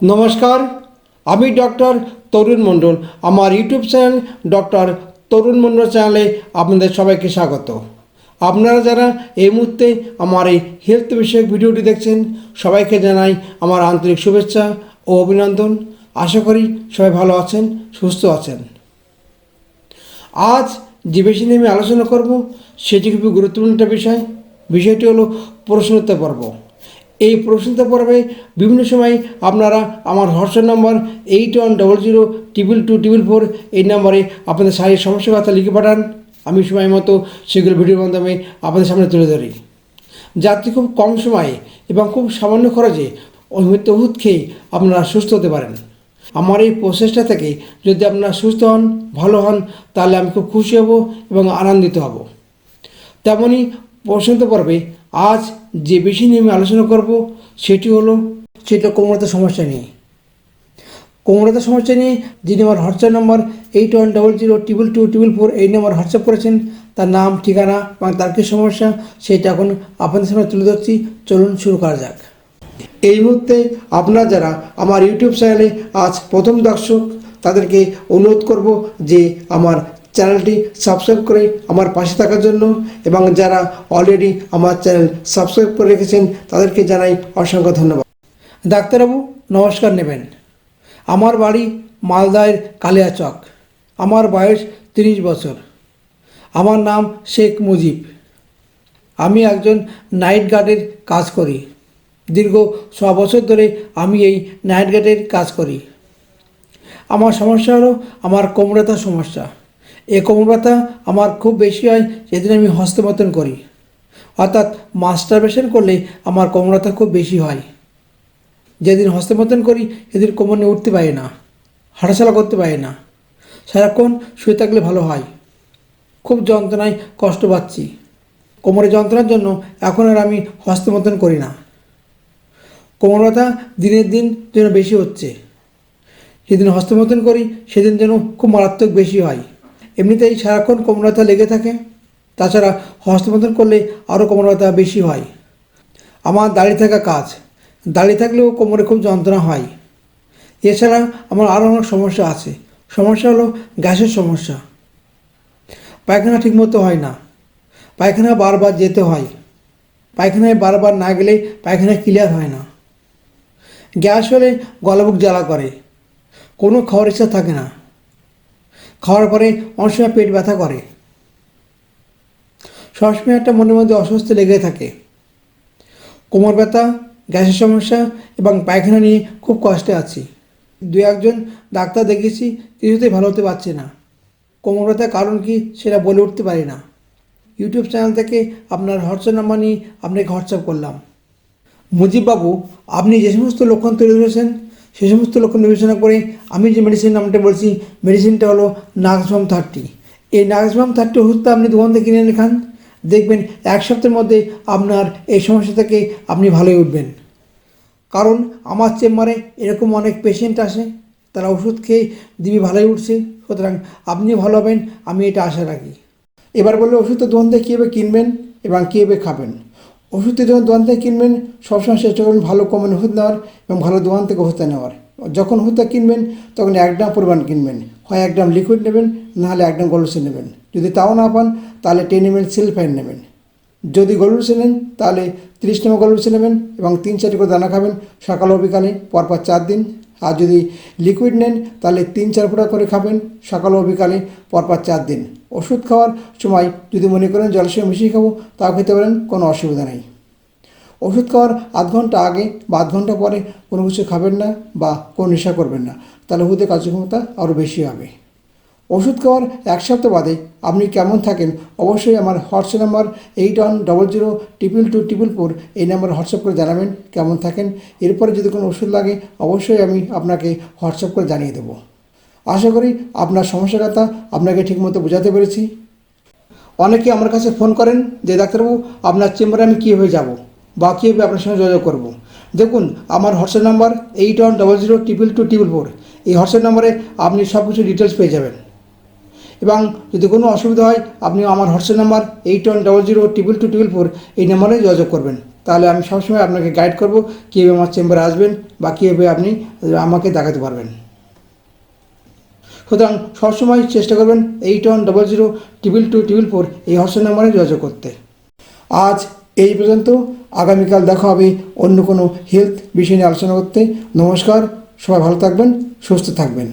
নমস্কার, আমি ডক্টর তরুণ মণ্ডল। আমার YouTube channel doctor Tarun Mondal চ্যানেলে আপনাদের সবাইকে স্বাগত। আপনারা যারা এই মুহূর্তে আমার এই হেলথ বিষয়ক ভিডিওটি দেখছেন, সবাইকে জানাই আমার আন্তরিক শুভেচ্ছা ও অভিনন্দন। আশা করি সবাই ভালো আছেন, সুস্থ আছেন। আজ যে বিষয় নিয়ে আমি আলোচনা করব, সেটি খুবই গুরুত্বপূর্ণ একটা বিষয়। বিষয়টি হলো প্রশ্নোত্তর পর্ব। এই প্রশ্নোত্তর পর্বে বিভিন্ন সময় আপনারা আমার WhatsApp number eight one double zero triple two triple four এই নম্বরে আপনাদের শারীরিক সমস্যার কথা লিখে পাঠান। আমি সময় মতো সেগুলো ভিডিওর মাধ্যমে আপনাদের সামনে তুলে ধরি। যাতে খুব কম সময়ে এবং খুব সামান্য খরচে ওষুধ খেয়ে আপনারা সুস্থ হতে পারেন। আমার এই প্রচেষ্টা থেকে যদি আপনারা সুস্থ হন, ভালো হন, তাহলে আমি খুব খুশি হব এবং আনন্দিত হব। তেমনই প্রশ্নত পর্বে আজ যে বিষয় নিয়ে আমি আলোচনা করব, সেটি হলো সেটা কোমরতা সমস্যা নিয়ে। কোমরতা সমস্যা নিয়ে যিনি আমার WhatsApp number eight one double zero triple two triple four এই নম্বর হোয়াটসঅ্যাপ করেছেন, তার নাম, ঠিকানা এবং তার কী সমস্যা, সেটা এখন আপনাদের সামনে তুলে ধরছি। চলুন শুরু করা যাক। এই মুহূর্তে আপনারা যারা আমার ইউটিউব চ্যানেলে আজ প্রথম দর্শক, তাদেরকে অনুরোধ করব যে আমার চ্যানেলটি সাবস্ক্রাইব করে আমার পাশে থাকার জন্য এবং যারা অলরেডি আমার চ্যানেল সাবস্ক্রাইব করে রেখেছেন, তাদেরকে জানাই অসংখ্য ধন্যবাদ। ডাক্তারবাবু, নমস্কার নেবেন। আমার বাড়ি মালদায়ের কালিয়াচক আমার বয়স তিরিশ বছর। আমার নাম শেখ মুজিব। আমি একজন নাইট গার্ডের কাজ করি। দীর্ঘ ছ বছর ধরে আমি এই নাইট গার্ডের কাজ করি। আমার সমস্যা হলো আমার কোমরতা সমস্যা। এই কোমরতা আমার খুব বেশি হয় যেদিন আমি হস্তমতন করি। অর্থাৎ মাস্টারবেশন করলে আমার কোমরতা খুব বেশি হয়। যেদিন হস্তমতন করি, সেদিন কোমর নিয়ে উঠতে পারি না, হাঁটাচলা করতে পারি না। সারাক্ষণ শুয়ে থাকলে ভালো হয়। খুব যন্ত্রণায় কষ্ট পাচ্ছি। কোমরে যন্ত্রণার জন্য এখন আর আমি হস্তমতন করি না। কোমর ব্যথা দিনের দিন যেন বেশি হচ্ছে। যেদিন হস্তমতন করি, সেদিন যেন খুব মারাত্মক বেশি হয়। এমনিতেই সারাক্ষণ কোমর লেগে থাকে। তাছাড়া হস্তমতন করলে আরও কোমর বেশি হয়। আমার দাঁড়িয়ে থাকা কাজ। দাঁড়িয়ে থাকলেও কোমরে খুব যন্ত্রণা হয়। এছাড়া আমার আরও অনেক সমস্যা আছে। সমস্যা হলো গ্যাসের সমস্যা। পায়খানা ঠিকমতো হয় না। পায়খানা বারবার যেতে হয়। পায়খানায় বারবার না গেলে পায়খানা ক্লিয়ার হয় না। গ্যাস হলে গলাবুক জ্বালা করে। কোনো খাওয়ার ইচ্ছা থাকে না। খাওয়ার পরে অনেক সময় পেট ব্যথা করে। সবসময় একটা মনের মধ্যে অস্বস্তি লেগে থাকে। কোমর ব্যথা, গ্যাসের সমস্যা এবং পায়খানা নিয়ে খুব কষ্টে আছি। দু একজন ডাক্তার দেখেছি কিছুতেই ভালো হতে পারছে না। কোমর ব্যথার কারণ কি সেটা বলে উঠতে পারি না। ইউটিউব চ্যানেল থেকে আপনার হোয়াটসঅ্যাপ নাম্বার নিয়ে আপনাকে হোয়াটসঅ্যাপ করলাম। মুজিববাবু, আপনি যে সমস্ত লক্ষণ তুলে ধরেছেন সে সমস্ত লক্ষণ বিবেচনা করে আমি যে মেডিসিন নামটা বলছি মেডিসিনটা হলো নাগসবাম থার্টি এই নাগসবাম থার্টি ওষুধটা আপনি দোকান থেকে কিনে এনে খান, দেখবেন এক সপ্তাহের মধ্যে আপনার এই সমস্যা থেকে আপনি ভালোই উঠবেন। কারণ আমার চেম্বারে এরকম অনেক পেশেন্ট আসে, তারা ওষুধ খেয়ে দিবি ভালোই উঠছে, সুতরাং আপনিও ভালো হবেন, আমি এটা আশা রাখি। এবার বললে ওষুধটা দোকান থেকে কীভাবে কিনবেন এবং কীভাবে খাবেন? ওষুধটা যখন দোকান থেকে কিনবেন, সবসময় চেষ্টা করবেন ভালো কমেন ওষুধ নেওয়ার এবং ভালো দোকান থেকে ওষুধটা নেওয়ার। যখন ওষুধটা কিনবেন, তখন এক গ্রাম পরিমাণ কিনবেন। হয় এক গ্রাম লিকুইড নেবেন নাহলে এক গ্রাম গলুসে নেবেন। যদি তাও না পান, তাহলে টেন এম এল সিলফাইন নেবেন। যদি গলুসে নেন, তাহলে তিরিশ নম্বর গলুসে নেবেন এবং তিন চারটি করে দানা খাবেন সকাল ও বিকালে, পরপর চার দিন। আর যদি লিকুইড নেন, তাহলে তিন চার ফোঁটা করে খাবেন সকাল ও বিকালে, পরপর চার দিন। ওষুধ খাওয়ার সময় যদি মনে করেন সঙ্গে মিশিয়ে খাব তা খেতে পারেন, কোনো অসুবিধা নেই। ওষুধ খাওয়ার আধ ঘণ্টা আগে বা আধ ঘণ্টা পরে কোনো কিছু খাবেন না বা কোনো নেশা করবেন না, তাহলে ওষুধের কার্যক্ষমতা আরও বেশি হবে। ওষুধ খাওয়ার এক সপ্তাহ বাদে আপনি কেমন থাকেন, অবশ্যই আমার WhatsApp number eight one double zero triple two triple four এই নাম্বারে হোয়াটসঅ্যাপ করে জানাবেন কেমন থাকেন। এরপরে যদি কোনো ওষুধ লাগে, অবশ্যই আমি আপনাকে হোয়াটসঅ্যাপ করে জানিয়ে দেবো। আশা করি আপনার সমস্যার কথা আপনাকে ঠিকমতো বোঝাতে পেরেছি। অনেকে আমার কাছে ফোন করেন যে, ডাক্তারবাবু, আপনার চেম্বারে আমি কীভাবে যাব বা কীভাবে আপনার সঙ্গে যোগাযোগ করব? দেখুন, আমার WhatsApp number eight one double zero triple two triple four এই হোয়াটসঅ্যাপ নাম্বারে আপনি সব কিছু ডিটেলস পেয়ে যাবেন। এবং যদি কোনো অসুবিধা হয়, আপনি আমার WhatsApp number eight one double zero triple two triple four এই নাম্বারে যোগাযোগ করবেন। তাহলে আমি সবসময় আপনাকে গাইড করব কীভাবে আমার চেম্বারে আসবেন বা কীভাবে আপনি আমাকে দেখাতে পারবেন। সুতরাং সবসময় চেষ্টা করবেন eight one double zero triple two triple four এই হোয়াটসঅ্যাপ নাম্বারে যোগাযোগ করতে। আজ এই পর্যন্ত। আগামীকাল দেখা হবে অন্য কোনো হেলথ বিষয় নিয়ে আলোচনা করতে। নমস্কার। সবাই ভালো থাকবেন, সুস্থ থাকবেন।